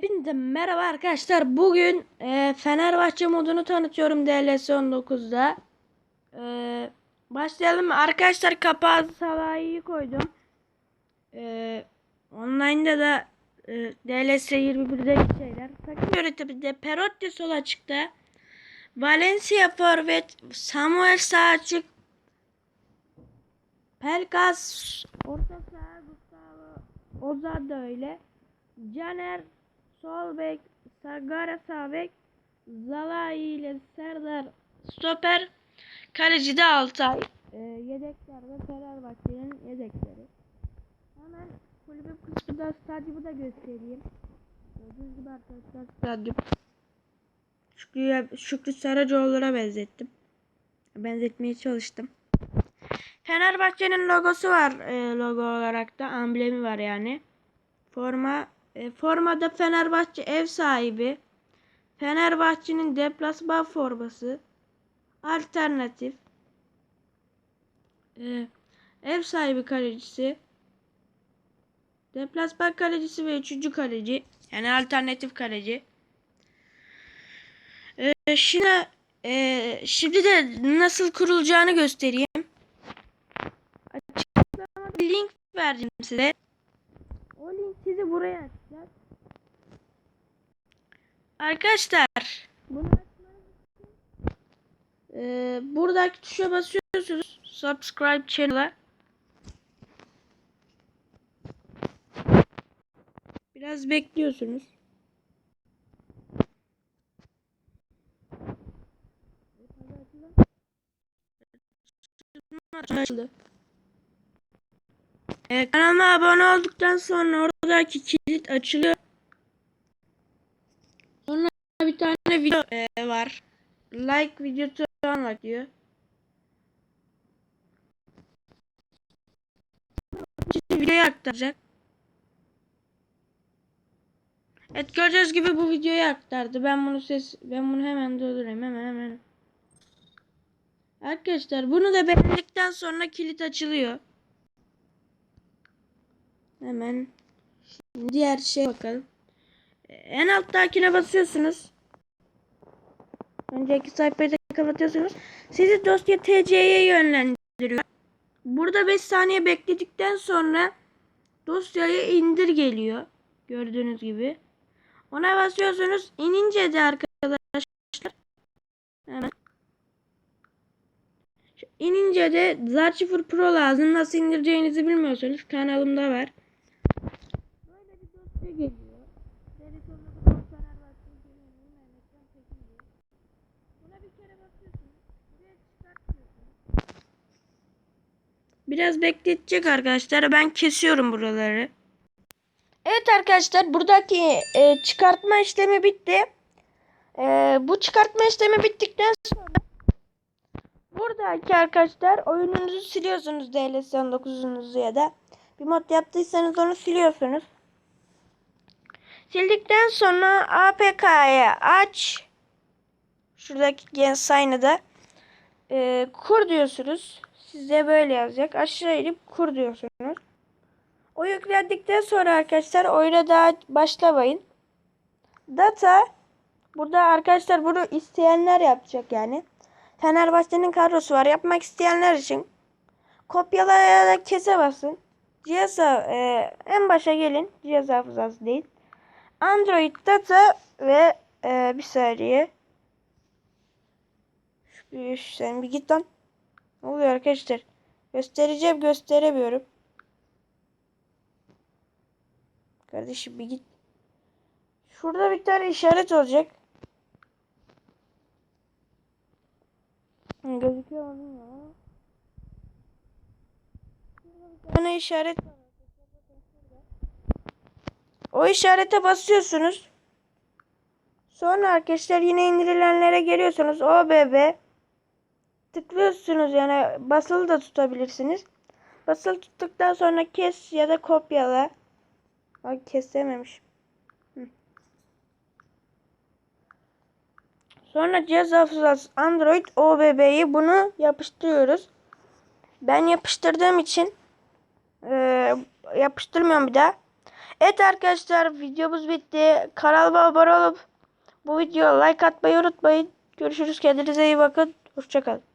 Hepinize merhaba arkadaşlar. Bugün e, Fenerbahçe modunu tanıtıyorum DLS 19'da. E, başlayalım. Arkadaşlar kapağı Salah'ı koydum. E, online'da da e, DLS 21'deki şeyler. Takım yönetiminde Perotti sol açıkta. Valencia forvet. Samuel sağ açık. Pelkas orta saha Gustavo Ozan da öyle. Caner sol bek, Sagara sağ bek, Zalai ile Serdar stoper, kaleci de Altay. Ee, yedeklerde Fenerbahçe'nin yedekleri. Hemen kulübün kısmında stadyumu da göstereyim. Gördüğünüz gibi arkadaşlar stadyum. Şükrü, Şükrü Saracoğlu'na benzettim. Benzetmeye çalıştım. Fenerbahçe'nin logosu var e, logo olarak da amblemi var yani. Forma e, formada Fenerbahçe ev sahibi. Fenerbahçe'nin deplasman forması. Alternatif. E, ev sahibi kalecisi. Deplasman kalecisi ve üçüncü kaleci. Yani alternatif kaleci. E, şimdi şimdi de nasıl kurulacağını göstereyim. Açıklamada link vereceğim size. O link sizi buraya atacak. Arkadaşlar bunu açmanız için e, buradaki tuşa basıyorsunuz. Subscribe channel'a. Biraz bekliyorsunuz. Açıldı. Ee, kanalıma abone olduktan sonra oradaki kilit açılıyor. Sonra bir tane video e, var. Like videosu anlat diyor. Şimdi videoyu aktaracak. Evet gördüğünüz gibi bu videoyu aktardı. Ben bunu ses ben bunu hemen doldurayım hemen hemen. Arkadaşlar bunu da beğendikten sonra kilit açılıyor. Hemen diğer şey bakalım. En alttakine basıyorsunuz. Önceki sayfayı da kapatıyorsunuz. Sizi dosya TC'ye yönlendiriyor. Burada 5 saniye bekledikten sonra dosyaya indir geliyor. Gördüğünüz gibi. Ona basıyorsunuz. İnince de arkadaşlar hemen İnince de Zarchifer Pro lazım. Nasıl indireceğinizi bilmiyorsanız kanalımda var. Böyle bir dosya geliyor. Deri sonunda bu Fenerbahçe geliyor. Mehmetcan Tekin diyor. Buna bir kere basıyorsunuz. Buraya çıkartıyorsunuz. Biraz bekletecek arkadaşlar. Ben kesiyorum buraları. Evet arkadaşlar buradaki e, çıkartma işlemi bitti. E, bu çıkartma işlemi bittikten sonra buradaki arkadaşlar oyununuzu siliyorsunuz DLS 19'unuzu ya da bir mod yaptıysanız onu siliyorsunuz. Sildikten sonra APK'ya aç. Şuradaki gen sign'ı da e, kur diyorsunuz. Size böyle yazacak. Aşağı inip kur diyorsunuz. O yüklendikten sonra arkadaşlar oyuna daha başlamayın. Data burada arkadaşlar bunu isteyenler yapacak yani. Fenerbahçe'nin kadrosu var. Yapmak isteyenler için kopyala ya da kese basın. Cihaz e, en başa gelin. Cihaz hafızası değil. Android data ve e, bir saniye. Şu, şu, sen bir git lan. Ne oluyor arkadaşlar? Göstereceğim gösteremiyorum. Kardeşim bir git. Şurada bir tane işaret olacak. Gözüküyor mu bilmiyorum ama. Tane işaret. O işarete basıyorsunuz. Sonra arkadaşlar yine indirilenlere geliyorsunuz. OBB tıklıyorsunuz yani basılı da tutabilirsiniz. Basılı tuttuktan sonra kes ya da kopyala. Ay kesememiş. Sonra cihaz hafızası Android OBB'yi bunu yapıştırıyoruz. Ben yapıştırdığım için e, yapıştırmıyorum bir daha. Evet arkadaşlar videomuz bitti. Kanalıma abone olup bu videoya like atmayı unutmayın. Görüşürüz. Kendinize iyi bakın. Hoşçakalın.